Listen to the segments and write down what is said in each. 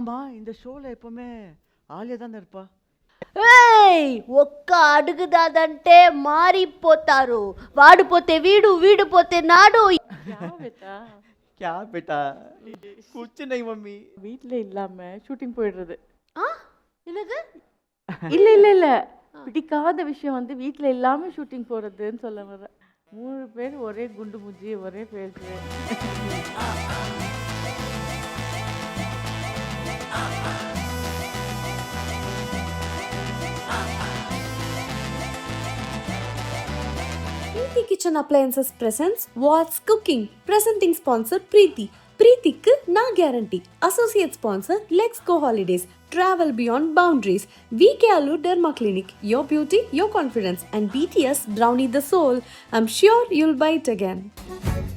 ஆமா இந்த ஷோவில் எப்போவுமே ஆலியா தானே இருப்பா. ఏయ్ ఒక్క అడుగుదాదంటే మారిపోతారు వాడిపోతే వీడు போத்தே నాడు கே பேட்டா குச்சினை மம்மி. வீட்டில் இல்லாமல் ஷூட்டிங் போயிடுறது. ஆ? இல்லை இல்லை இல்லை. பிடிக்காத விஷயம் வந்து வீட்டில் இல்லாமல் ஷூட்டிங் போகிறதுன்னு சொல்ல வர மூணு பேர் ஒரே குண்டு முஜ்ஜி ஒரே பேர் Preeti Kitchen Appliances presents What's Cooking. Presenting sponsor Preeti. Preetiக்கு நான் guarantee. Associate sponsor Let's Go Holidays. Travel beyond boundaries. VK Alu Derma Clinic. Your beauty, your confidence. And BTS Brownie the Soul. I'm sure you'll buy it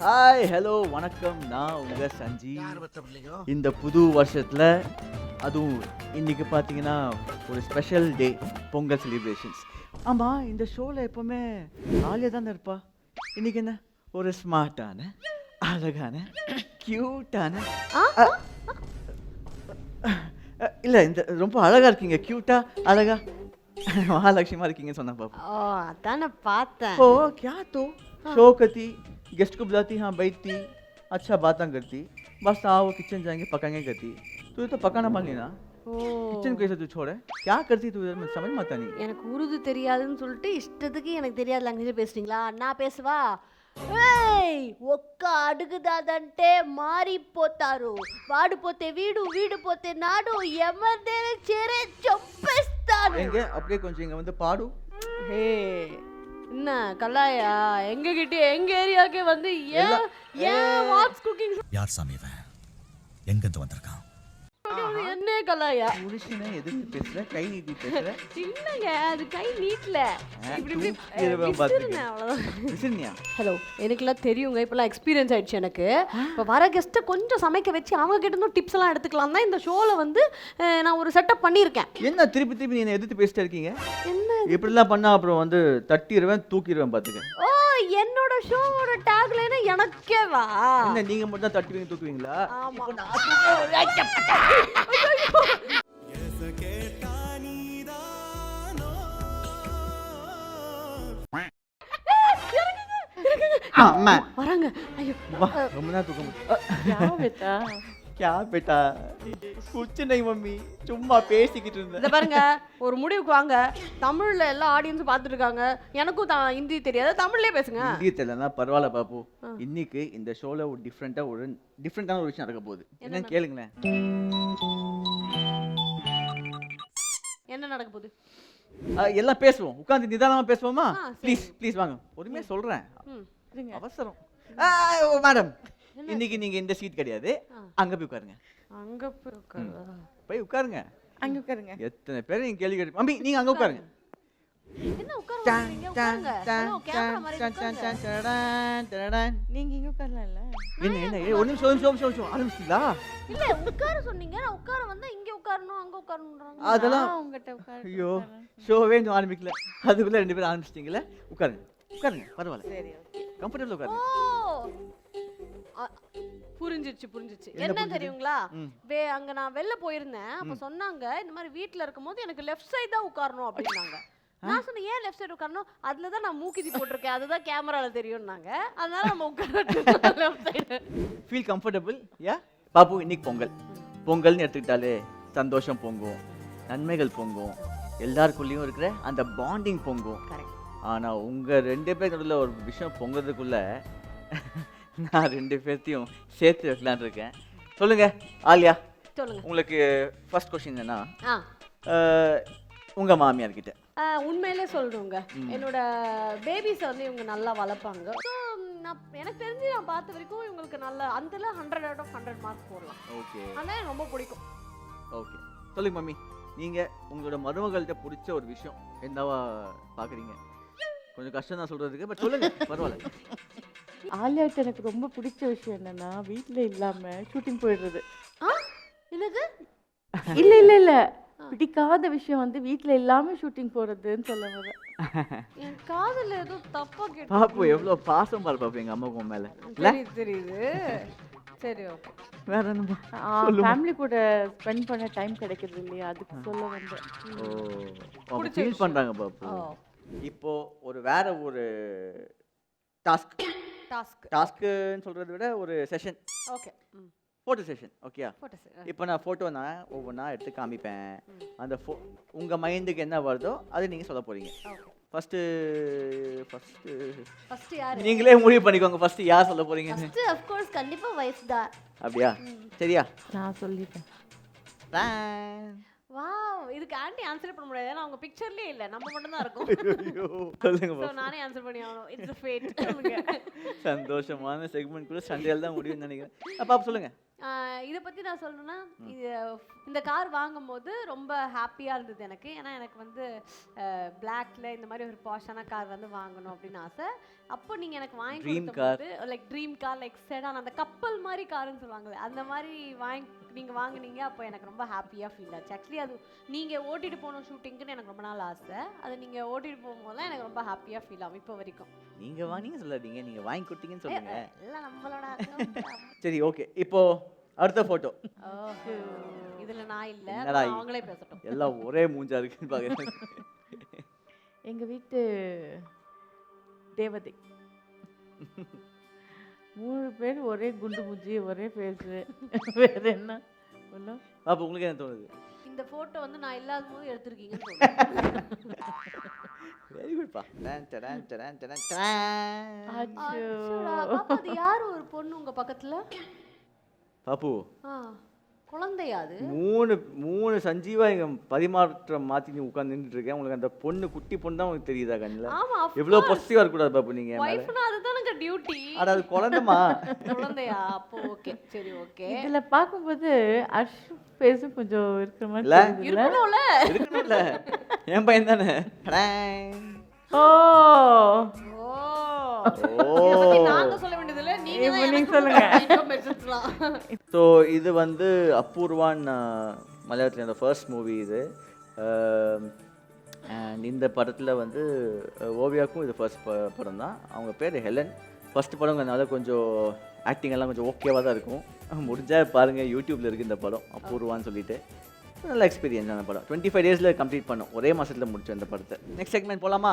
hi hello வணக்கம். நான் உங்க சஞ்சி இந்த புது வருஷத்துல அதுவும் இன்னைக்கு பார்த்தீங்கன்னா ஒரு ஸ்பெஷல் டே பொங்கல் செலிப்ரேஷன்ஸ் ஆமாம் இந்த ஷோவில் எப்போவுமே ஆலியா தானே இருப்பா? இன்னைக்கு என்ன? ஒரு ஸ்மார்ட்டான அழகான க்யூட்டான இல்லை இந்த ரொம்ப அழகாக இருக்கீங்க. க்யூட்டா அழகா? மகாலட்சுமியாக இருக்கீங்கன்னு சொன்னேன் பாப்பா ஓ அதான் பார்த்தேன். ஓ கியா தோ? ஷோகதி गेस्ट को बुलाती हाँ बैठती अच्छा बातें करती बस आओ किचन जाएंगे पकाएंगे करती तू तो पकाना मान लेना ஓ किचन कैसे तू छोड़े क्या करती तू इधर मुझे समझ में आता नहीं எனக்கு உருது தெரியாதுன்னு சொல்லிட்டு இஷ்டத்துக்கு எனக்கு தெரியாத லாங்குவேஜ் பேசுறீங்களா நான் பேசுவா ఏయ్ ఒక్క అడుగుదాదంటే మారిపోతారు వాడిపోతే వీడు వీడిపోతే నాడు ఎమర్దేనే చేరే చంపేస్తాను எங்க அப்படியே கொஞ்சம் இங்க வந்து பாடு ஹே என்ன கலாயா எங்க கிட்ட எங்க ஏரியாக்கே வந்து ஏன் ஏன் வாட்ஸ் குக்கிங் யார் சாமி இவன்? எங்கிருந்து வந்திருக்கான் என்ன கலாயா? புருஷனை எதிர்த்து பேசுற கை நீட்டி பேசுற. இல்லைங்க அது கை விசிறியா ஹலோ எனக்குலாம் தெரியுங்க இப்போலாம் எக்ஸ்பீரியன்ஸ் ஆயிடுச்சு எனக்கு. இப்போ வர கெஸ்ட்டை கொஞ்சம் சமைக்க வச்சு அவங்க கிட்ட இருந்தும் டிப்ஸ் எல்லாம் எடுத்துக்கலாம் தான் இந்த ஷோவில் வந்து நான் ஒரு செட்டப் பண்ணியிருக்கேன். என்ன திருப்பி திருப்பி நீ எதிர்த்து பேசிட்டே இருக்கீங்க? என்ன இப்படிலாம் பண்ணா அப்புறம் வந்து தட்டிடுவேன் தூக்கிடுவேன் பாத்துக்க ஓ என்னோட ஷோவோட டேக்லைனா எனக்கே வா. என்ன நீங்க மட்டும் தான் தட்டுவீங்க தூக்குவீங்களா? ஆமா. இப்போ நான் அம்மா வராங்க. ஐயோ. வா ரொம்ப நேரம் தூக்க கே பேட்டா குச்சு நை மம்மி சும்மா பேசிக்கிட்டு இருந்தேன். இதை பாருங்க ஒரு முடிவுக்கு வாங்க. தமிழ்ல எல்லா ஆடியன்ஸும் பார்த்துட்டு இருக்காங்க. எனக்கும் தா- ஹிந்தி தெரியாது. தமிழ்லயே பேசுங்க. இந்திய தெரியலனா பரவாயில்ல பாப்பு. இன்னைக்கு இந்த ஷோல ஒரு டிஃப்ரெண்டா ஒரு டிஃப்ரெண்டான ஒரு விஷயம் நடக்க போகுது. என்னன்னு கேளுங்களேன். என்ன நடக்க போகுது? எல்லாம் பேசுவோம். உட்காந்து நிதானமா பேசுவோமா? ப்ளீஸ் ப்ளீஸ் வாங்க. பொறுமையா சொல்றேன். ம் இருங்க. அவசரம். மேடம் இன்னைக்கு நீங்க இந்த சீட் கிடையாது. அங்க போய் உட்காருங்க. அங்க போய் உட்காருவா? போய் உட்காருங்க. அங்க உட்காருங்க. எத்தனை பேர் நீங்க கேள்வி கேட்டு மம்மி நீங்க அங்க உட்காருங்க. உட்காருங்க. உட்காருங்க. உட்காருங்க. நீங்க இங்க உட்காரலாம்ல? என்ன என்ன ஒரு நிமிஷம் ஒரு நிமிஷம் ஆரம்பிச்சிட்டீங்களா? இல்ல உட்கார சொன்னீங்க. நான் உட்கார வந்தா இங்க உட்காரணும் அங்க உட்காரணும்ன்றாங்க. அதெல்லாம் உட்கார ஐயோ ஷோவே இன்னும் ஆரம்பிக்கல. அதுக்குள்ள ரெண்டு பேரும் ஆரம்பிச்சிட்டீங்களே உட்காருங்க. உட்காருங்க பரவாயில்ல. சரி கம்ஃபர்டபுள் உட்காருங்க. புரிஞ்சிருச்சு புரிஞ்சிருச்சு. என்ன? தெரியுங்களா. வே அங்க நான் வெளில போயிருந்தேன். அப்ப சொன்னாங்க இந்த மாதிரி வீட்ல இருக்கும்போது எனக்கு லெஃப்ட் சைடு தான் உட்காரணும் அப்படின்னாங்க. நான் சொன்னேன் ஏன் லெஃப்ட் சைடு உட்காரணும்? அதுல தான் நான் மூக்கிதி போட்டிருக்கேன். அதுதான் கேமரால தெரியும்னாங்க. அதனால நம்ம உட்கார லெஃப்ட் சைடு ஃபீல் கம்ஃபர்டபுள் யா பாப்பு இன்னைக்கு பொங்கல். பொங்கல்னு எடுத்துக்கிட்டாலே சந்தோஷம் பொங்கும் நன்மைகள் பொங்கும். எல்லாருக்குள்ளேயும் இருக்கிற அந்த பாண்டிங் பொங்கும். கரெக்ட் ஆனா உங்க ரெண்டு பேர் நடுவில் ஒரு விஷயம் பொங்குறதுக்குள்ள நான் ரெண்டு பேர்த்தையும் சேர்த்து வைக்கலான்னு இருக்கேன். சொல்லுங்க ஆலியா. சொல்லுங்க. உங்களுக்கு ஃபர்ஸ்ட் கொஸ்டின் என்னன்னா ஆ. அஹ், உங்க மாமியார் கிட்ட. உண்மையிலே சொல்றோங்க. என்னோட பேபிஸை வந்து இவங்க நல்லா வளர்ப்பாங்க. நான் எனக்கு தெரிஞ்சு நான் பார்த்த வரைக்கும் இவங்களுக்கு நல்ல அந்தல hundred out of hundred mark போடலாம். ஓகே ஆனால் எனக்கு ரொம்ப பிடிக்கும். ஓகே சொல்லுங்க மம்மி. நீங்க உங்களோட மருமகள்கிட்ட பிடிச்ச ஒரு விஷயம் என்னவா பாக்குறீங்க? கொஞ்சம் கஷ்டம் தான் சொல்றதுக்கு பட் சொல்லுங்க பரவாயில்ல. ஆலியாட்ட எனக்கு ரொம்ப பிடிச்ச விஷயம் என்னன்னா வீட்டில் இல்லாம ஷூட்டிங் போயிடுறது. ஆ? என்னது? இல்ல இல்ல இல்ல. பிடிக்காத விஷயம் வந்து வீட்ல இல்லாம ஷூட்டிங் போறதுன்னு சொல்ல வரேன் என் காதுல ஏதோ தப்பா கேட்டு பாப்பு எவ்வளவு பாசம் பாரு பாப்பு எங்க அம்மாவுக்கு மேல. இல்ல? தெரியுது தெரியுது. சரி ஓகே வேற என்னமா ஃபேமிலி கூட ஸ்பெண்ட் பண்ண டைம் கிடைக்கிறது இல்லையா? அதுக்கு சொல்ல வந்தேன். ஓ அவங்க ஃபீல் பண்றாங்க பாப்பு இப்போ ஒரு வேற ஒரு டாஸ்க் டாஸ்க் டாஸ்க்குன்னு சொல்றதை விட ஒரு session okay photo session okay photo sir இப்போ நான் ஃபோட்டோ நான் ஒவ்வொன்றா எடுத்து காமிப்பேன். அந்த ஃபோ உங்கள் மைண்டுக்கு என்ன வருதோ அது நீங்கள் சொல்ல போகிறீங்க ஓகே ஃபஸ்ட்டு ஃபஸ்ட்டு ஃபர்ஸ்ட் யாரு? நீங்களே முடிவு பண்ணிக்கோங்க. ஃபஸ்ட்டு யார் சொல்ல போகிறீங்கன்னு ஃபர்ஸ்ட் ஆஃப் கோர்ஸ் கண்டிப்பா வைஃப் தான். அப்படியா? சரியா? நான் சொல்லிட்டேன் வாவ் இதுக்கு ஆன்ட்டி ஆன்சர் பண்ண முடியாது. ஏன்னா அவங்க பிக்சர்லயே இல்ல. நம்ம மட்டும் தான் இருக்கும். நானே ஆன்சர் பண்ணி ஆகணும். இட்ஸ் ஃபேட் சந்தோஷமான செக்மெண்ட் கூட சண்டையில் தான் முடியும்னு நினைக்கிறேன். அப்பா சொல்லுங்க. இதை பற்றி நான் சொல்லணும்னா இது இந்த கார் வாங்கும்போது ரொம்ப ஹாப்பியாக இருந்தது எனக்கு. ஏன்னா எனக்கு வந்து பிளாக்ல இந்த மாதிரி ஒரு பாஷான கார் வந்து வாங்கணும் அப்படின்னு ஆசை. அப்போ நீங்கள் எனக்கு வாங்கி கொடுத்தபோது like dream car like sedan அந்த கப்பல் மாதிரி காருன்னு சொல்லுவாங்கல்ல அந்த மாதிரி வாங்கி நீங்கள் வாங்குனீங்க அப்போ எனக்கு ரொம்ப ஹாப்பியாக ஃபீல் ஆச்சு. ஆக்சுவலி அது நீங்கள் ஓட்டிட்டு போகணும் ஷூட்டிங்க்குன்னு எனக்கு ரொம்ப நாள் ஆசை. அது நீங்கள் ஓட்டிட்டு போகும்போது எனக்கு ரொம்ப ஹாப்பியாக ஃபீல் ஆகும் இப்போ வரைக்கும். நீங்கள் வாங்கிங்க சொல்லாதீங்க நீங்கள் வாங்கி கொடுத்தீங்கன்னு சொல்லுங்க. எல்லாம் நம்மளோட. சரி ஓகே இப்போ அடுத்த ஃபோட்டோ ஓஹோ. இதுல நான் இல்ல. என்னடா அவங்களே பேசட்டும். எல்லாம் ஒரே மூஞ்சா இருக்குன்னு பார்க்குறேன் எங்க வீட்டு தேவதை. மூணு பேர் ஒரே குண்டு மூஞ்சி ஒரே ஃபேஸ் வேற என்ன? சொல்ல. பாப்பா உங்களுக்கு என்ன தோணுது? இந்த போட்டோ வந்து நான் இல்லாத போது எடுத்திருக்கீங்கன்னு சொல்றேன். Very குட்பா ton டடன் டடன் டடன் டடன். அச்சோடா, பாப்பா, அது யாரு? ஒரு பொண்ணு உங்க பக்கத்துல? பாப்பு. ஆ, குழந்தையா அது? மூணு மூணு சஞ்சீவா இங்க பரிமாற்றம் மாத்தி நீ உட்கார்ந்து நின்றுட்டு இருக்கேன். உங்களுக்கு அந்த பொண்ணு குட்டி பொண்ணு தான் உங்களுக்கு தெரியுதா கண்ணில்? ஆமா எவ்வளவு பொசிட்டிவா இருக்கக்கூடாது பாப்பு நீங்க அதுதானங்க டியூட்டி அட அது குழந்தைமா குழந்தையா? அப்போ ஓகே சரி ஓகே இதுல பார்க்கும்போது அர்ஷ் ஃபேஸும் கொஞ்சம் இருக்கிற மாதிரி இல்ல? இருக்கணும்ல. இருக்கணும்ல. என் பையன் தானே. ஓ. ஓ. நாங்க சொல்ல வேண்டியதில்ல நீங்க இப்ப தான் நீங்க எனக்கு சொல்லுங்க. ஸோ இது வந்து அபூர்வான் மலையாளத்தில் இந்த ஃபர்ஸ்ட் மூவி இது. அண்ட் இந்த படத்தில் வந்து அஹ், ஓவியாக்கும் இது ஃபர்ஸ்ட் படம் தான் அவங்க பேர் ஹெலன். ஃபர்ஸ்ட் படங்கிறதுனால கொஞ்சம் ஆக்டிங் எல்லாம் கொஞ்சம் ஓகேவாக தான் இருக்கும். முடிஞ்சால் பாருங்கள் யூடியூப்பில் இருக்குது இந்த படம் அபூர்வான்னு சொல்லிட்டு. நல்ல எக்ஸ்பீரியன்ஸ் அந்த படம். டுவெண்ட்டி ஃபைவ் டேஸில் கம்ப்ளீட் பண்ணோம். ஒரே மாதத்தில் முடிச்சோம் இந்த படத்தை. நெக்ஸ்ட் செக்மெண்ட் போகலாமா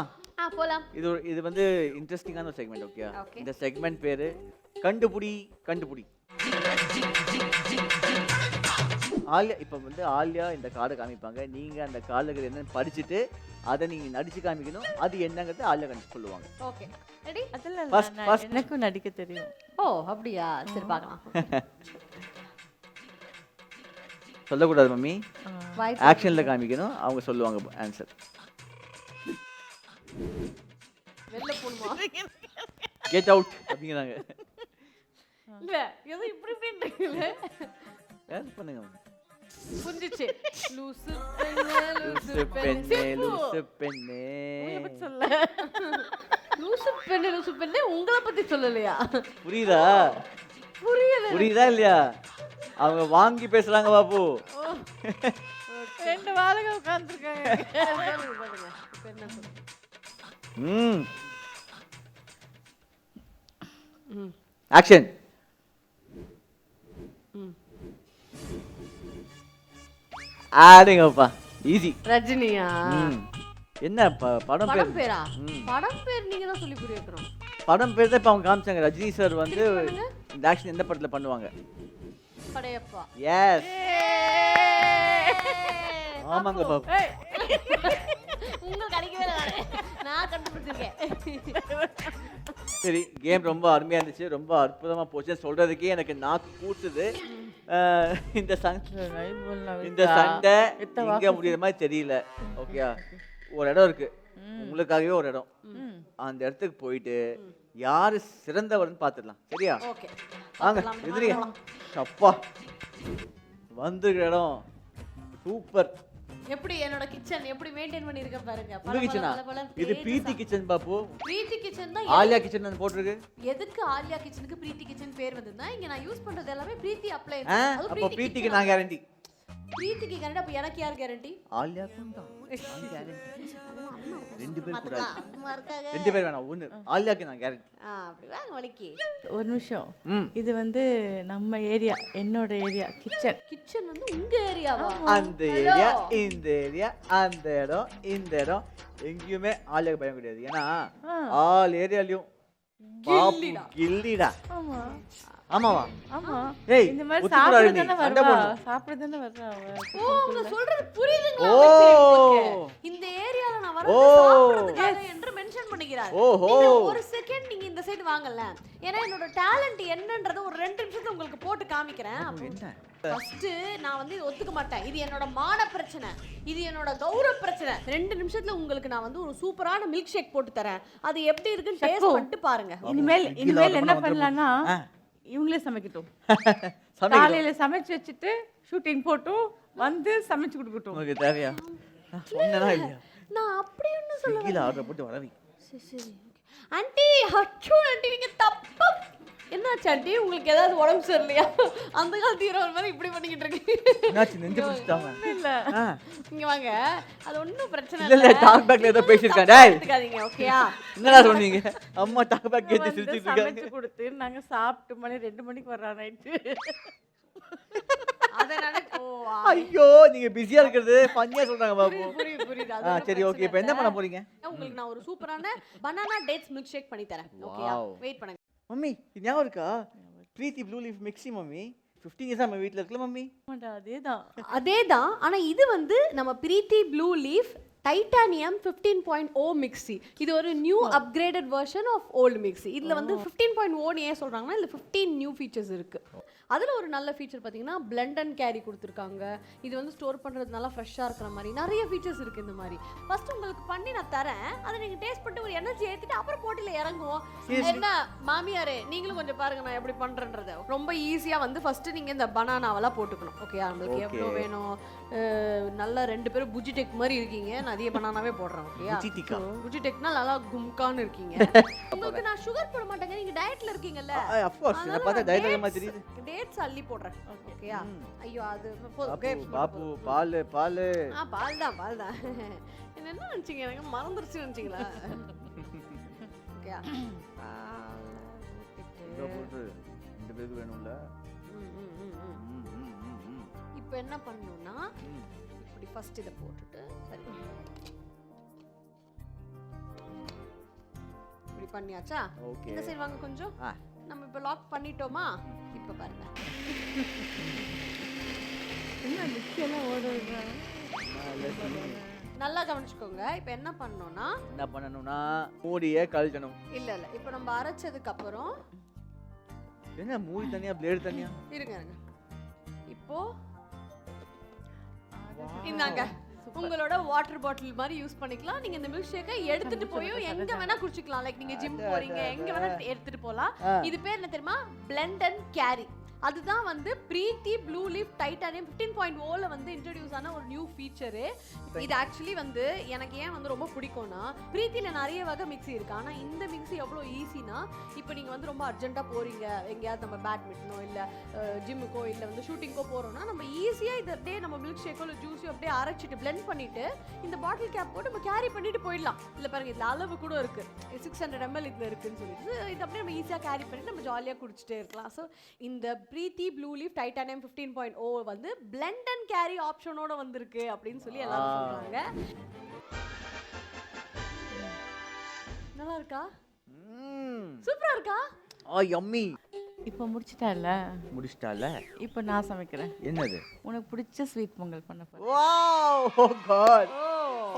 போலாம். இது ஒரு- இது வந்து இன்ட்ரெஸ்டிங்கான ஒரு செக்மெண்ட் ஓகே. இந்த செக்மெண்ட் பேரு கண்டுபிடி கண்டுபிடி. ஆலியா இப்போ வந்து ஆலியா இந்த கார்டை காமிப்பாங்க. நீங்க அந்த கார்டில் என்னன்னு படிச்சுட்டு அதை நீங்க நடிச்சு காமிக்கணும். அது என்னங்கிறது ஆலியா கண்டு சொல்லுவாங்க. ஓகே ரெடி நான் first- எனக்கும் நடிக்க தெரியும். ஓ அப்படியா? சரி பார்க்கலாம். சொல்லக்கூடாது மம்மி. வாய்ஸ் ஆக்ஷன்ல காமிக்கணும். அவங்க சொல்லுவாங்க ஆன்சர் வெளில போணுமா கெட் அவுட் அப்படிங்கிறாங்க. இல்ல ஏதோ இப்படி யார் பண்ணுங்க. புரிஞ்சிச்சு. லூசு பெண்ணே லூசு லூசு பெண்ணே. லூசு பெண்ணே. சொல்ல. லூசு பெண்ணே லூசு பெண்ணே உங்களை பத்தி சொல்லலையா? புரியுதா? புரியல. புரியுதா இல்லையா? அவங்க வாங்கி பேசுறாங்க பாப்பு ரெண்டு வாரங்க உட்காந்துருக்காங்க ஆக்ஷன் ஆடுங்கப்பா. ஈஸி ரஜினியா? என்ன படம் படம் பேர். படம் பேர் நீங்க தான் சொல்லி புரிய படம் பேர் தான் இப்போ அவங்க காமிச்சாங்க. ரஜினி சார் வந்து. இந்த ஆக்ஷன் எந்த படத்தில் பண்ணுவாங்க? படையப்பா. எஸ் ஆமாங்க பாப்பு உங்களுக்கு கிடைக்கவே கண்டுபிடிச்சிருக்கேன் சரி கேம் ரொம்ப அருமையாக இருந்துச்சு. ரொம்ப அற்புதமாக போச்சு. சொல்கிறதுக்கே எனக்கு நாக்கு கூட்டுது. இந்த சண்டை இந்த சண்டை இங்க முடியிற மாதிரி தெரியல. ஓகேயா ஒரு இடம் இருக்கு. உங்களுக்காகவே ஒரு இடம். ம். அந்த இடத்துக்கு போயிட்டு யாரு சிறந்தவர்னு பாத்துடலாம். சரியா? ஓகே. வாங்க எதிரிங்க அப்பா வந்துருக்கிற இடம். சூப்பர். எப்படி என்னோட கிச்சன் எப்படி மெயின்டைன் பண்ணிருக்க பாருங்க. பல, கிச்சனா இது பிரீத்தி கிச்சன் பாப்பு? பிரீத்தி கிச்சன் தான் ஆலியா கிச்சன் போட்டிருக்கு? எதுக்கு ஆலியா கிச்சனுக்கு பிரீத்தி கிச்சன் பேர் வந்ததுன்னா இங்க நான் யூஸ் பண்றது எல்லாமே பிரீத்தி அப்ளை அப்ப பிரீத்திக்கு நான் கேரண்டி பிரீத்திக்கு கேரண்டி அப்ப எனக்கு யார் கேரண்டி ஆலியாக்கும் தான். ரெண்டு பேர் கூடாது ரெண்டு பேர் வேணாம் ஒண்ணு. ஆலியாக்கு நான் கேரண்டி அப்படி வாங்க வலிக்கு. ஒரு நிமிஷம். ம். இது வந்து நம்ம ஏரியா என்னோட ஏரியா கிச்சன். கிச்சன் வந்து உங்க ஏரியாவா? அந்த ஏரியா இந்த ஏரியா அந்த இடம் இந்த இடம். எங்கேயுமே ஆலியாக்கு பயம் கிடையாது. ஏன்னா ஆல் ஏரியாலையும் பாப்பு கில்லிடா. ஆமா. ஆமாவா? ஆமா. ஏய் இந்த மாதிரி சாப்பிட நீ, தானே சண்டை வருவா? போடணும். சாப்பிட தானே வர்றா அவ? ஓ உங்க சொல்றது புரியுதுங்களா? இந்த ஏரியால நான் வரது. சாப்பிடுறதுக்காக என்று மென்ஷன் பண்ணிக்கிறார். ஓஹோ. ஒரு செகண்ட் நீங்க இந்த சைடு வாங்கல. ஏன்னா என்னோட டேலண்ட் என்னன்றத ஒரு ரெண்டு நிமிஷத்துல உங்களுக்கு போட்டு காமிக்கிறேன். என்ன? ஃபர்ஸ்ட் நான் வந்து ஒத்துக்க மாட்டேன். இது என்னோட மான பிரச்சனை. இது என்னோட கௌரவ பிரச்சனை. ரெண்டு நிமிஷத்துல உங்களுக்கு நான் வந்து ஒரு சூப்பரான மில்க் ஷேக் போட்டு தரேன். அது எப்படி இருக்குன்னு டேஸ்ட். பண்ணிட்டு பாருங்க. இனிமேல் இனிமேல் என்ன பண்ண பண்ணலாம்னா. இவங்களே சமைக்கட்டும். காலையில சமைச்சு வச்சுட்டு ஷூட்டிங் போட்டும் வந்து சமைச்சு கொடுக்கட்டும். உங்களுக்கு தேவையா? நான் சொன்னேனா இல்லையா? நான் அப்படி ஒன்றும் சொல்ல ஆர்டர் போட்டு வரவி சரி சரி ஆண்டி அச்சோ ஆண்டி நீங்க தப்பா என்னாச்சு ஆண்டி உங்களுக்கு ஏதாவது உடம்பு சரியில்லையா? அந்த காலத்து ஹீரோ மாதிரி இப்படி பண்ணிக்கிட்டு இருக்கு. என்னாச்சு? நெஞ்சு பிடிச்சிட்டாங்க இல்ல. இங்க வாங்க. அது ஒண்ணும் பிரச்சனை இல்ல, இல்ல, talk back ல ஏதோ பேசியிருக்கான், டேய். எடுத்துக்காதீங்க ஓகேயா என்னடா சொன்னீங்க? அம்மா டாக் பேக் வந்து சிரிச்சிட்டு சமைச்சு இருக்காங்க. கொடுத்து நாங்க சாப்பிட்டு மணி ரெண்டு மணிக்கு வர்றா நினைக்கோ ஐயோ நீங்க பிஸியா இருக்கிறது ஃபன்னியா சொல்றாங்க பாபு. புரியுது சரி ஓகே இப்போ என்ன. பண்ண போறீங்க? உங்களுக்கு நான் ஒரு சூப்பரான பனானா டேட்ஸ் மில்க் ஷேக் பண்ணி தரேன் ஓகேயா. வெயிட் பண்ணுங்க. மம்மி இது ஞாபகம் இருக்கா? Preethi Blue Leaf mixie mummy. 15 இயர்ஸா நம்ம வீட்ல இருக்குல்ல மம்மி? ஆமாடா அதேதான். அதேதான் ஆனா இது வந்து நம்ம Preethi Blue Leaf titanium fifteen point O mixie இது ஒரு new upgraded version of old mixie இதுல வந்து ஃபிஃப்டீன் பாயிண்ட் ஓன்னு ஏன் சொல்றாங்கன்னா இதுல ஃபிஃப்டீன் நியூ ஃபீச்சர்ஸ் இருக்கு. அதுல ஒரு நல்ல ஃபீச்சர் பார்த்தீங்கன்னா பிளண்ட் அண்ட் கேரி கொடுத்துருக்காங்க. இது வந்து ஸ்டோர் பண்றது நல்லா ஃப்ரெஷ்ஷாக இருக்கிற மாதிரி. நிறைய ஃபீச்சர்ஸ் இருக்கு இந்த மாதிரி. ஃபர்ஸ்ட் உங்களுக்கு பண்ணி நான் தரேன். அதை நீங்க டேஸ்ட் பண்ணிட்டு ஒரு எனர்ஜி ஏத்திட்டு அப்புறம் போட்டில இறங்குவோம். என்ன மாமியாரே நீங்களும் கொஞ்சம் பாருங்க நான் எப்படி பண்றேன்றத. ரொம்ப ஈஸியா வந்து ஃபர்ஸ்ட் நீங்க இந்த பனானாவெல்லாம் போட்டுக்கணும். ஓகே நம்மளுக்கு Okay. எவ்வளோ வேணும்? நல்லா ரெண்டு பேரும் புஜி டெக் மாதிரி இருக்கீங்க. நான் அதிக பனானாவே போடுறேன். ஓகே புஜி டெக்னா நல்லா கும்கான்னு இருக்கீங்க. உங்களுக்கு நான் சுகர் போட மாட்டேங்க. நீங்க டயட்ல இருக்கீங்கல்ல. ஆஃப் கோர்ஸ் என்ன பார்த்தா மாதிரி தெரியுது. டேட்ஸ் அள்ளி போடுறேன். ஓகேயா. ஐயோ அது பாப்பு. பால் பால் ஆ பால் தான் பால் தான் என்ன என்ன நினச்சிங்க? எனக்கு மறந்துருச்சு நினச்சிங்களா? ஓகேயா ரெண்டு பேருக்கு வேணும்ல. இப்போ என்ன பண்ணணும்னா. இப்படி ஃபர்ஸ்ட் இதை போட்டுட்டு சரி. இப்படி பண்ணியாச்சா? ஓகே இந்த சைடு வாங்க கொஞ்சம். நம்ம இப்போ லாக் பண்ணிட்டோமா? இப்போ பாருங்க. நல்லா கவனிச்சுக்கோங்க. இப்போ என்ன பண்ணணும்னா என்ன பண்ணணும்னா மூடிய கழட்டணும் இல்ல இல்ல. இப்போ நம்ம அரைச்சதுக்கு அப்புறம் என்ன மூடி தனியா பிளேடு தனியா இருங்க இருங்க. இப்போ இந்தாங்க. உங்களோட வாட்டர் பாட்டில் மாதிரி யூஸ் பண்ணிக்கலாம். நீங்க இந்த மில்க் ஷேக்கை எடுத்துட்டு போயும் எங்க வேணா குடிச்சுக்கலாம். லைக் நீங்க ஜிம் போறீங்க எங்க. வேணா எடுத்துட்டு போலாம். ஆ. இது பேர் என்ன தெரியுமா? பிளெண்ட் அண்ட் கேரி அதுதான் வந்து Preethi Blue Leaf titanium fifteen point ஓல வந்து இன்ட்ரடியூஸ் ஆன ஒரு நியூ ஃபீச்சரு இது ஆக்சுவலி வந்து எனக்கு ஏன் வந்து ரொம்ப பிடிக்கும்னா பிரீத்தில நிறைய வகை மிக்ஸி இருக்கு. ஆனா இந்த மிக்ஸி எவ்வளோ ஈஸினா இப்போ நீங்க வந்து ரொம்ப அர்ஜென்ட்டா போறீங்க எங்கேயாவது நம்ம பேட்மிண்டனோ இல்ல ஜிம்முக்கோ இல்ல வந்து ஷூட்டிங்கோ போறோம்னா நம்ம ஈஸியா இதை அப்படியே நம்ம மில்க் ஷேக்கோ இல்லை ஜூஸோ அப்படியே அரைச்சிட்டு blend பண்ணிட்டு இந்த பாட்டில் கேப் போட்டு நம்ம கேரி பண்ணிட்டு போயிடலாம். இல்ல பாருங்க இதுல அளவு கூட இருக்கு. சிக்ஸ் ஹண்ட்ரட் எம்எல் இதுல இருக்குன்னு சொல்லிட்டு. இது அப்படியே நம்ம ஈஸியா கேரி பண்ணிட்டு நம்ம ஜாலியா குடிச்சிட்டே இருக்கலாம். ஸோ இந்த Preethi blue leaf titanium fifteen point O வந்து blend அண்ட் கேரி ஆப்ஷனோட வந்திருக்கு அப்படின்னு சொல்லி எல்லாரும் ஆ. சொல்றாங்க. நல்லா இருக்கா. சூப்பரா இருக்கா? ஆ யம்மி இப்போ முடிச்சிட்டால? முடிச்சிட்டால? இப்போ நான் சமைக்கிறேன். என்னது? உனக்கு பிடிச்ச ஸ்வீட் பொங்கல் பண்ண போறேன். வாவ் ஓ. காட்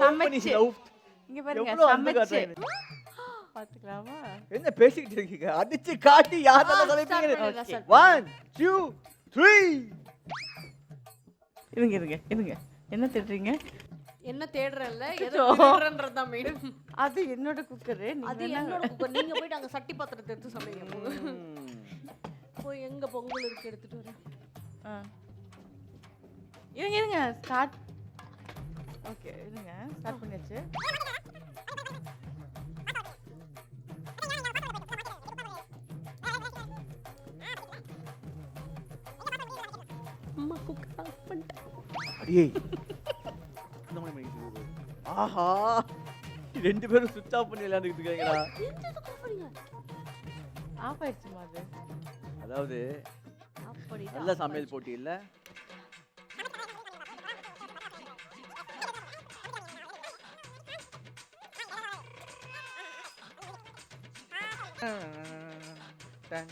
சமைச்சு. இங்க பாருங்க சமைச்சு. பாத்துக்கலாமா? என்ன பேசிக்கிட்டு இருக்கீங்க? அடிச்சு காட்டி யாரால start ஒன் டூ த்ரீ இருங்க இருங்க இருங்க. என்ன திட்டுறீங்க என்ன தேடுறல்ல எதை அச்சோ. தேடுறன்றது தான் மெயின் அது என்னோட குக்கரு அது என்னோட குக்கர் நீங்க போயிட்டு அங்க சட்டி பாத்திரத்தை எடுத்து சமைங்க. போய் எங்க பொங்கல் இருக்கு எடுத்துட்டு வரேன். ஆ. இருங்க இருங்க. ஸ்டார்ட் ஓகே இருங்க. ஸ்டார்ட் பண்ணியாச்சு. பண்ணிட்டேன் பண்ணிட்டு இருக்குது. ஆஹா. ரெண்டு பேரும் சுவிட்ச் ஆஃப் பண்ணி விளையாண்டுக்கிட்டு இருக்காங்களா எதுக்கு ஆஃப் ஆயிடுச்சுமா அது? அதாவது நல்ல சமையல் போட்டி இல்ல?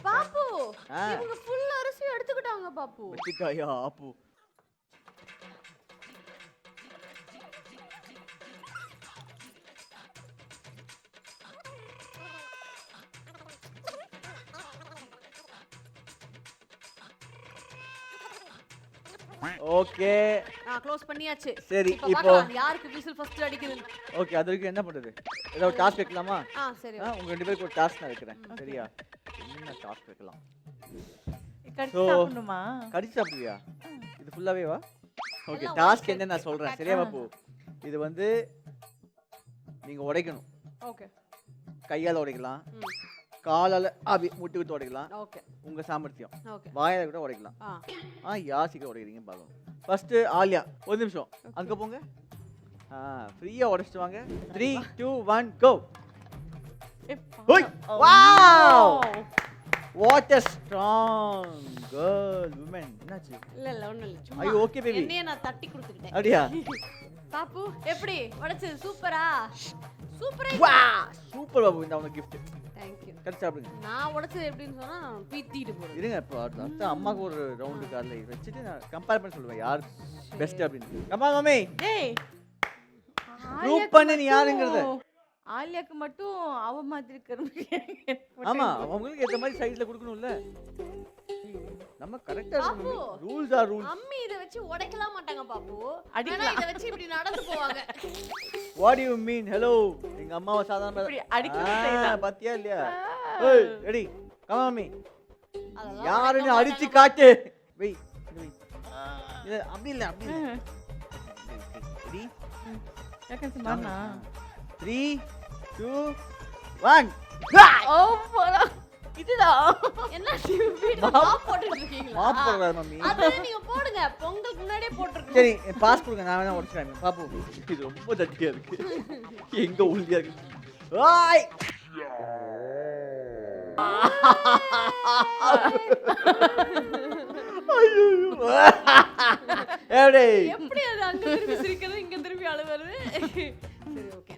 பாப்பு ஆ. இவங்க எடுத்துக்கிட்டாங்க பாப்பு. வச்சுக்காயா ஆப்பு? ஓகே. ஆ க்ளோஸ் பண்ணியாச்சு. சரி, இப்போ யாருக்கு விசில் ஃபர்ஸ்ட் அடிக்குதுன்னு. ஓகே அது வரைக்கும் என்ன பண்றது ஏதாவது டாஸ்க் வைக்கலாமா? ஆ சரி உங்க ரெண்டு பேருக்கு ஒரு டாஸ்க் நான் வைக்கிறேன். சரியா? என்ன டாஸ்க் வைக்கலாம்? கடிச்சு சாப்பிடணுமா? கடிச்சு சாப்பிடுவியா? இது ஃபுல்லாவே வா? ஓகே டாஸ்க் என்ன நான் சொல்றேன். சரியா பாப்பு இது வந்து நீங்க உடைக்கணும். ஓகே. கையால உடைக்கலாம். காலால அப்படி முட்டி விட்டு உடைக்கலாம். ஓகே. உங்க சாமர்த்தியம். ஓகே. வாயால கூட உடைக்கலாம். ஆ. ஆ யார் சீக்கிரம் உடைக்கிறீங்க பார்க்கணும் ஃபர்ஸ்ட் ஆலியா ஒரு நிமிஷம். அங்க போங்க. ஆ ஃப்ரீயா உடைச்சிட்டு வாங்க. த்ரீ டூ ஒன் கோ ஓய் wow what a strong girl woman என்னாச்சு? இல்ல இல்ல ஒண்ணும் இல்ல. சும்மா ஐயோ ஓகே பேபி என்னைய நான் தட்டி கொடுத்துக்கிட்டேன். அப்படியா? பாப்பு எப்படி? உடைச்சது சூப்பரா? சூப்பரா வா! சூப்பர் பாபு இந்த அவனுக்கு கிஃப்ட் தேங்க் யூ கடிச்சு சாப்பிடுங்க. நான் உடைச்சது எப்படின்னு சொன்னா பீத்திட்டு போறது. இருங்க இப்போ அடுத்த அம்மாக்கு ஒரு ரவுண்டு கார்டில் வச்சுட்டு நான் கம்பேர் பண்ணி சொல்லுவேன் யார் பெஸ்ட் அப்படின்னு. கம்மா மம்மி டேய். Prove பண்ணு நீ யாருங்கிறத. ஆலியாக்கு மட்டும் அவ மாதிரி ஆமா அவங்களுக்கு ஏத்த மாதிரி சைஸ்ல கொடுக்கணும்ல. நம்ம கரெக்டா. ரூல்ஸ் ஆர் ரூல்ஸ் அம்மி இத வச்சு உடைக்கலாம் மாட்டாங்க பாப்பு. அடிக்கலாம். இத வச்சு இப்படி நடந்து போவாங்க. வாட் யூ மீன் ஹலோ எங்க அம்மாவை சாதாரண இப்படி அடிக்கணும் செய்யலாம். பாத்தியா இல்லையா? ஏய் ரெடி மம்மி அதெல்லாம் யாருன்னு அடிச்சு. காட்டு. வெய் வெய். இல்ல அப்படி இல்ல அப்படி இல்ல. ரெடி த்ரீ டூ ஒன் ஓ போடா. இதுதான் என்ன போட்டுட்டு இருக்கீங்களா மம்மி. நீங்க போடுங்க. பொங்கலுக்கு முன்னாடியே போட்டுருக்கணும். சரி பாஸ் கொடுங்க. நான் வேணா உடச்சுக்கிறேன் பாப்பு இது ரொம்ப தட்டியா இருக்கு. எங்க உறுதியா இருக்கு? ஆய் எப்படி எப்படி அது அங்க திரும்பி சிரிக்கிறது இங்க திரும்பி ஓகே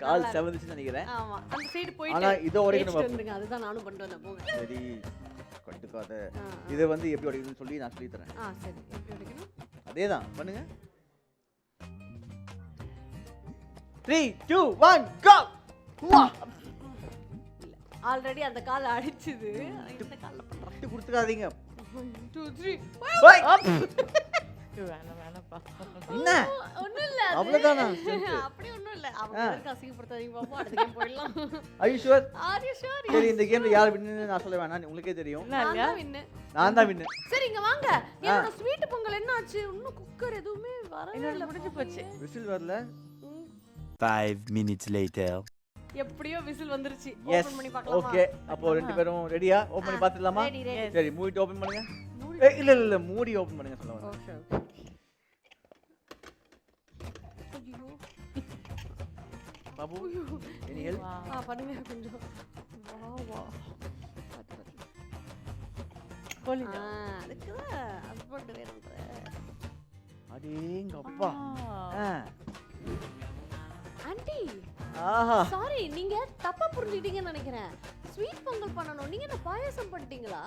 கால் செவந்துச்சுன்னு நினைக்கிறேன். ஆமா. அந்த சைடு ஆனா போயிட்டு இதை உடைக்கணும் தேய்ச்சிட்டு பாப்பு. வந்துருங்க. அதுதான் நானும் பண்ணிட்டு வந்தேன். போங்க. சரி கண்டுக்காத இதை வந்து எப்படி உடைக்கணும்னு சொல்லி நான் சொல்லி தரேன். ஆ சரி. எப்படி உடைக்கணும் அதேதான். பண்ணுங்க. Three two one go already அந்த கால் அடிச்சுது. இந்த கால்ல விட்டு கொடுத்துக்காதீங்க. Two three! வேணாம் வேணாம்ப்பா என்ன? ஒண்ணும் இல்ல. அவ்வளவுதானா? அப்படி ஒண்ணும் இல்ல. அவங்க. எதற்கு அசிங்கப்படுத்தாதீங்க பாப்போம். அடுத்த கேம் போயிடலாம். I sure are you sure சரி இந்த கேம்ல யார் வின்னு நான் சொல்ல வேணாம். உங்களுக்கே தெரியும். நான் தான் வின்னு நான் தான் வின்னு சரி இங்க வாங்க. என்னோட ஸ்வீட் பொங்கல் என்ன ஆச்சு? இன்னும் குக்கர் எதுவுமே வரவே என்னோட இல்ல. முடிஞ்சு போச்சு. விசில் வரல. Five minutes later. எப்படியோ விசில் வந்துருச்சு. எஸ் ஓபன் பண்ணி பார்க்கலாமா? ஓகே அப்போ ரெண்டு பேரும் ரெடியா ஓபன் பண்ணி பார்த்துடலாமா? ரெடி ரெடி சரி மூடிட்டு ஓபன் பண்ணுங்க. ஏய், இல்ல இல்ல இல்ல மூடி ஓபன் பண்ணுங்க சொல்ல வரேன். Okay Babu any help. ஆ பண்ணுங்க கொஞ்சம். வா வா. பாத்து கோழி ஆ அதுக்கு தான் ஹஸ்பண்ட் வேணும்ன்ற அடேங்க அப்பா ஆ. ஆ. ஆண்டி. ஆஹா. சாரி நீங்க தப்பா புரிஞ்சுக்கிட்டீங்கன்னு நினைக்கிறேன். ஸ்வீட் பொங்கல் பண்ணணும். நீங்க என்ன பாயாசம் பண்ணிட்டீங்களா.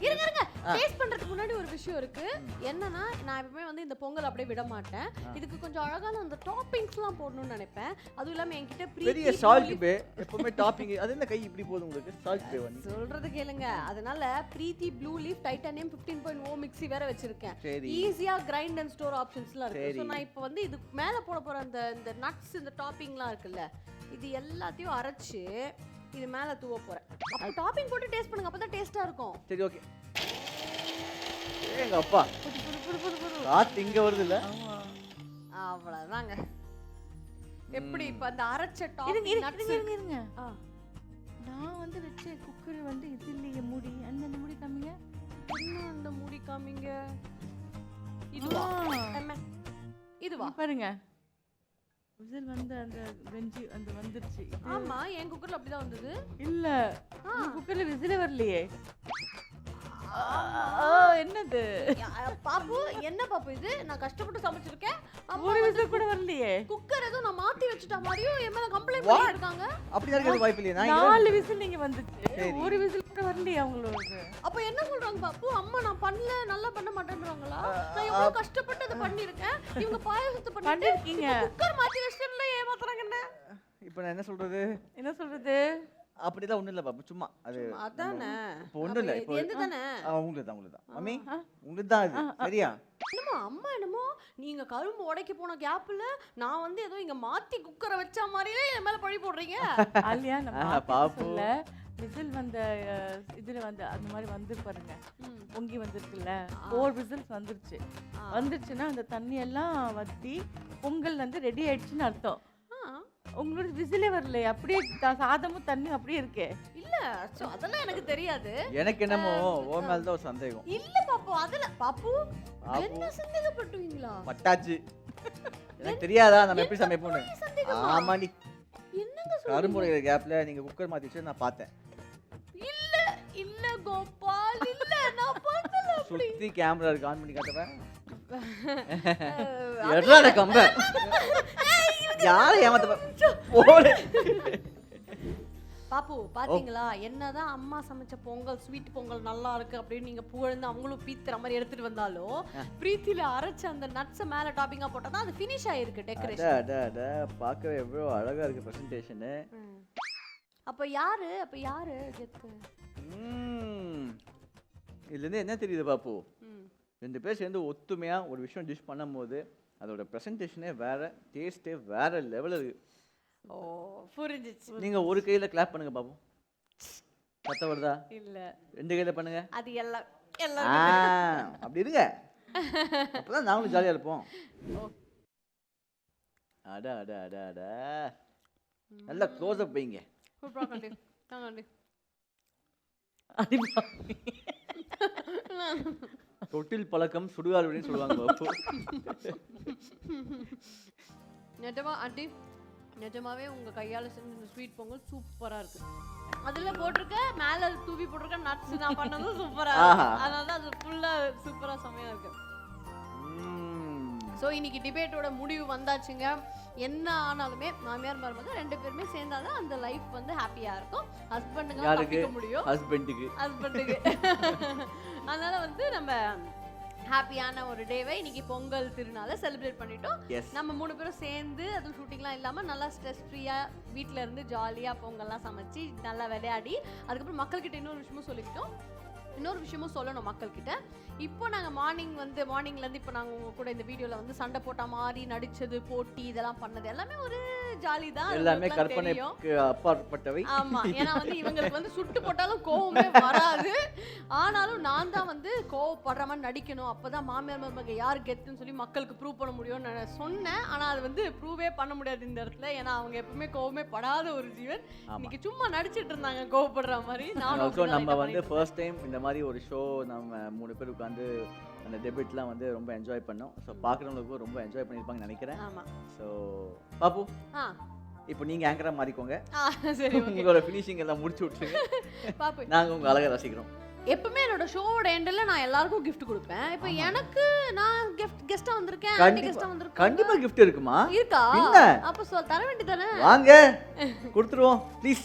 இருங்க இருங்க. டேஸ்ட் பண்றதுக்கு முன்னாடி ஒரு விஷயம் இருக்கு. என்னன்னா நான் எப்பவுமே வந்து இந்த பொங்கல் அப்படியே விட மாட்டேன். இதுக்கு கொஞ்சம் அழகான அந்த டாப்பிங்ஸ்லாம் போடணும்னு நினைப்பேன். அதுவும் இல்லாம என்கிட்ட பெரிய சால்ட் பே எப்பவுமே டாப்பிங் அது என்ன கை இப்படி போகுது உங்களுக்கு? சால்ட் பே வந்து. சொல்றது கேளுங்க. அதனால Preethi blue leaf titanium 15.0 point O mixie வேற வச்சிருக்கேன். சரி. ஈஸியா கிரைண்ட் அண்ட் ஸ்டோர் ஆப்ஷன்ஸ்லாம் இருக்கு. சரி. நான் இப்போ வந்து இது மேல போட போற அந்த இந்த நட்ஸ் இந்த டாப்பிங்லாம் இருக்குல்ல இது எல்லாத்தையும் அரைச்சு இது மேல தூவ போறேன். அப்போ டாப்பிங் போட்டு டேஸ்ட் பண்ணுங்க அப்பதான் டேஸ்டா இருக்கும். சரி ஓகே எங்க அப்பா காத்து இங்க வருது இல்ல அவ்வளவுதாங்க. எப்படி இப்ப அந்த அரைச்ச டாப்பிங் இருங்க இருங்க. நான் வந்து வச்ச குக்கர் வந்து இது இல்லையே மூடி அந்த அந்த மூடி காமிங்க. என்ன அந்த மூடி காமிங்க? இதுவா. இதுவா? பாருங்க. விசில் வந்து அந்த வெஞ்சி அந்த வந்துருச்சு. ஆமா என் குக்கர்ல அப்படிதான் வந்தது. இல்ல. குக்கர்ல விசிலே வரலையே. என்னது? பாப்பு என்ன பாப்பு இது? நான் கஷ்டப்பட்டு சமைச்சிருக்கேன். ஒரு விசில் கூட வரலையே. குக்கர் ஏதோ நான் மாத்தி வச்சுட்ட மாதிரியும் என் மேல கம்ப்ளைண்ட் What? பண்ணிருக்காங்க அப்படி இருக்கிறது வாய்ப்பு இல்லையா நாலு விசில் நீங்க வந்துச்சு. ஒரு விசில் கூட வரலையே அவங்களோட அப்ப என்ன சொல்றாங்க பாப்பு? அம்மா நான் பண்ணல நல்லா பண்ண மாட்டேன்றாங்களா? நான் எவ்வளவு கஷ்டப்பட்டு அதை பண்ணிருக்கேன் இவங்க பாயாசத்தை பண்ணிட்டு குக்கர் மாத்தி வச்சிட்டேன்ல ஏமாத்துறாங்க என்ன? இப்போ நான் என்ன சொல்றது? என்ன சொல்றது? அப்படிலாம் ஒண்ணும் இல்ல பாப்பு சும்மா. அது அதானே? இப்போ ஒண்ணும் இல்ல இப்போ எந்த தானே உங்களுக்கு தான் உங்களுக்கு தான் மம்மி உங்களுக்கு தான் அது சரியா? என்னமோ அம்மா என்னமோ நீங்க கரும்பு உடைக்க போன கேப்ல நான் வந்து ஏதோ இங்க மாத்தி குக்கரை வச்ச மாதிரியே என் மேல பழி போடுறீங்க. ஆலியா நம்ம ஆஹா, மாத்தி பாப்பு. சொல்ல விசில் வந்த இதுல வந்து அந்த மாதிரி வந்து பாருங்க. பொங்கி வந்திருக்குல்ல ஃபோர் விசில்ஸ் வந்துருச்சு. வந்துருச்சுன்னா அந்த தண்ணி எல்லாம் வத்தி பொங்கல் வந்து ரெடி ஆயிடுச்சுன்னு அர்த்தம். உங்களோட விசிலே வரலையே அப்படியே த- சாதமும் தண்ணியும் அப்படியே இருக்கே. இல்ல சோ அதெல்லாம் எனக்கு தெரியாது. எனக்கு என்னமோ ஓ மேல தான் ஒரு சந்தேகம். இல்ல பாப்பு அதுல பாப்பு பாப்பு. என்ன சந்தேகப்பட்டுவீங்களா பட்டாச்சு. எனக்கு தெரியாதா? நம்ம எப்படி சமைப்போம்னு? சந்தேகமா? ஆமா நீ என்னங்க சொல்றீங்க? கரும்புடைய கேப்ல நீங்க குக்கர் மாத்தி வச்சு நான் பார்த்தேன். இல்ல இல்ல கோபால் இல்ல நான் பண்ணல அப்படி. சுத்தி கேமரா இருக்கு ஆன் பண்ணி காட்டுவேன் அஹ், எட்ராட கம்ப. யாரை ஏமாத்த போடு. பாப்பு பாத்தீங்களா? என்னதான் அம்மா சமைச்ச பொங்கல் ஸ்வீட் பொங்கல் நல்லா இருக்கு அப்படின்னு நீங்க புகழ்ந்து அவங்களும் பீத்துற மாதிரி எடுத்துட்டு வந்தாலும் பிரீத்தில அரைச்ச அந்த நட்ஸ் மேல டாப்பிங்கா போட்டா தான் அது ஃபினிஷ் ஆயிருக்கு டெக்கரேஷன் அட அட பார்க்கவே எவ்வளோ அழகா இருக்கு பிரசன்டேஷனு அப்ப யாரு? அப்ப யாரு கெத்து? இதுலேருந்து என்ன தெரியுது பாப்பு. ரெண்டு பேர் சேர்ந்து ஒத்துமையா ஒரு விஷயம் டிஷ் பண்ணும்போது அதோட ப்ரெசன்டேஷனே வேற டேஸ்ட்டே வேற லெவலில் இருக்கு. ஓ புரிஞ்சிச்சு நீங்க ஒரு கையில கிளாப் பண்ணுங்க பாப்போம். சத்த வருதா? இல்ல. ரெண்டு கையில பண்ணுங்க. அது எல்லாம் எல்லாம் அப்படி இருங்க. அப்பதான் நாங்களும் ஜாலியா இருப்போம். அட அட அட அட. நல்லா க்ளோஸ் அப் வைங்க. தொட்டில் பழக்கம் சுடுகாடு அப்படின்னு சொல்லுவாங்க நிஜமா ஆண்டி நிஜமாவே உங்க கையால செஞ்ச இந்த ஸ்வீட் பொங்கல் சூப்பரா இருக்கு அதுல போட்டிருக்க மேல தூவி போட்டிருக்க நட்ஸ் நான் பண்ணதும் சூப்பரா. அதனால தான் அது ஃபுல்லா சூப்பரா செமையா இருக்கு. ஸோ இன்னைக்கு டிபேட்டோட முடிவு வந்தாச்சுங்க. என்ன ஆனாலுமே மாமியார் மருமக ரெண்டு பேருமே சேர்ந்தாதான் அந்த லைஃப் வந்து ஹாப்பியா இருக்கும். ஹஸ்பண்டுங்க? தப்பிக்க முடியும். ஹஸ்பண்டுக்கு ஹஸ்பண்டுக்கு அதனால வந்து நம்ம ஹாப்பியான ஒரு டேவை இன்னைக்கு பொங்கல் திருநாளை செலிப்ரேட் பண்ணிட்டோம். நம்ம மூணு பேரும் சேர்ந்து அதுவும் ஷூட்டிங்லாம் இல்லாமல் நல்லா ஸ்ட்ரெஸ் ஃப்ரீயாக வீட்டில் இருந்து ஜாலியாக பொங்கல்லாம் சமைச்சு நல்லா விளையாடி அதுக்கப்புறம் மக்கள்கிட்ட இன்னொரு விஷயமும் சொல்லிக்கிட்டோம். இன்னொரு விஷயமும் சொல்லணும் மக்கள்கிட்ட. இப்போ நாங்கள் மார்னிங் வந்து மார்னிங்லேருந்து இப்போ நாங்கள் உங்க கூட இந்த வீடியோவில் வந்து சண்டை போட்ட மாதிரி நடிச்சது போட்டி இதெல்லாம் பண்ணது எல்லாமே ஒரு ஜாலி தான். எல்லாமே. கற்பனைக்கு அப்பாற்பட்டவை. ஆமா. ஏன்னா வந்து இவங்களுக்கு வந்து சுட்டு போட்டாலும் கோவமே வராது. ஆனாலும் நான் தான் வந்து கோவப்படுற மாதிரி நடிக்கணும். அப்பதான் மாமியார் மருமக யார் கெத்துன்னு சொல்லி மக்களுக்கு ப்ரூவ் பண்ண முடியும்னு நான் சொன்னேன். ஆனா அது வந்து ப்ரூவே பண்ண முடியாது இந்த இடத்துல. ஏன்னா அவங்க எப்பவுமே கோவமே படாத ஒரு ஜீவன். இன்னைக்கு சும்மா நடிச்சிட்டு இருந்தாங்க கோவப்படுற மாதிரி. நானும் நம்ம வந்து ஃபர்ஸ்ட் டைம் இந்த மாதிரி ஒரு ஷோ நம்ம மூணு பேர் உட்காந்து அந்த டெபிட்லாம் வந்து ரொம்ப என்ஜாய் பண்ணோம். ஸோ பார்க்குறவங்களுக்கும் ரொம்ப என்ஜாய் பண்ணியிருப்பாங்கன்னு நினைக்கிறேன். ஸோ பாப்பு இப்போ நீங்க ஆங்கரா மாறிக்கோங்க. சரி உங்களோட ஃபினிஷிங் எல்லாம் முடிச்சு விட்டுருங்க. பாப்பு. நாங்க உங்க அழகை ரசிக்கிறோம். எப்பவுமே என்னோட ஷோவோட எண்டில் நான் எல்லாருக்கும் gift கொடுப்பேன். இப்போ எனக்கு நான் கெஸ்ட் கெஸ்டா வந்திருக்கேன். கெஸ்டா வந்திருக்கேன் கண்டிப்பா gift இருக்குமா? இருக்கா? அப்ப சொல் தர வேண்டியதானே வாங்க கொடுத்துருவோம் ப்ளீஸ்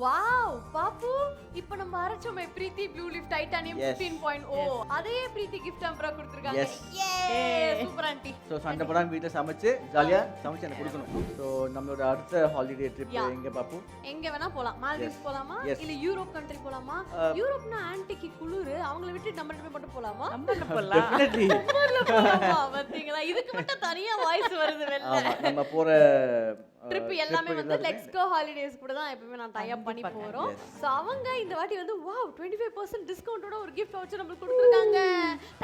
வாவ் பாப்பு இப்போ நம்ம அரைச்சோமே Preethi blue leaf titanium Yes. 15.0 அதே பிரீத்தி கிஃப்ட் அம்பரா கொடுத்திருக்காங்க. சூப்பர் ஆண்டி ஸோ சண்டை போடாமல் வீட்டில் சமைச்சு ஜாலியாக சமைச்சு எனக்கு கொடுக்கணும். ஸோ நம்மளோட அடுத்த ஹாலிடே ட்ரிப். எங்கே பார்ப்போம் எங்க வேணா போலாம். மால்தீவ்ஸ். போலாமா. இல்ல யூரோப் கண்ட்ரி போலாமா? Uh, யூரோப்னா ஆன்டிக்கு குளிரு அவங்கள விட்டு நம்ம ரெண்டு பேர் மட்டும் போலாமா? நம்பர்ல போடலாம் டெஃபினெட்லி போலாமா? பாத்தீங்களா? இதுக்கு மட்டும் தனியா வாய்ஸ் வருது ஆமாம் நம்ம போகிற ட்ரிப் எல்லாமே வந்து லெக்ஸ்கோ ஹாலிடேஸ் கூட தான் எப்பவுமே நான் டை அப் பண்ணி போறோம். சோ அவங்க இந்த வாட்டி வந்து வாவ் 25% பர்சன்ட் டிஸ்கவுண்டோட ஒரு கிஃப்ட் வச்சு நம்மளுக்கு கொடுத்துருக்காங்க.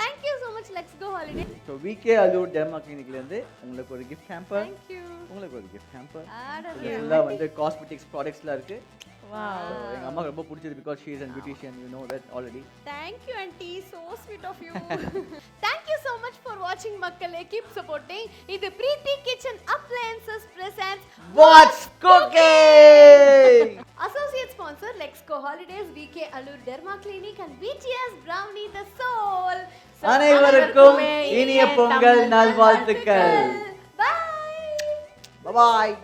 Thank you so much Lexco holiday so VK Alur derma கிளினிக்லேருந்து உங்களுக்கு ஒரு கிஃப்ட் ஹேம்பர் தேங்க் யூ உங்களுக்கு ஒரு கிஃப்ட் ஹேம்பர் ஃபுல்லாக வந்து காஸ்மெட்டிக்ஸ் ப்ராடக்ட்ஸ்லாம் இருக்குது வாவ் எங்கள் அம்மாவுக்கு ரொம்ப பிடிச்சது because she is and beautician you know that already Thank you, Auntie. So sweet of you. Thank you so much for watching மக்களே keep supporting இது Preethi kitchen appliances presents what's cooking associate sponsor Lexco Holidays, VK Allur Derma Clinic and BTS Brownie the Soul. So, அனைவருக்கும் இனிய பொங்கல் நல்வாழ்த்துக்கள் Bye. பாய்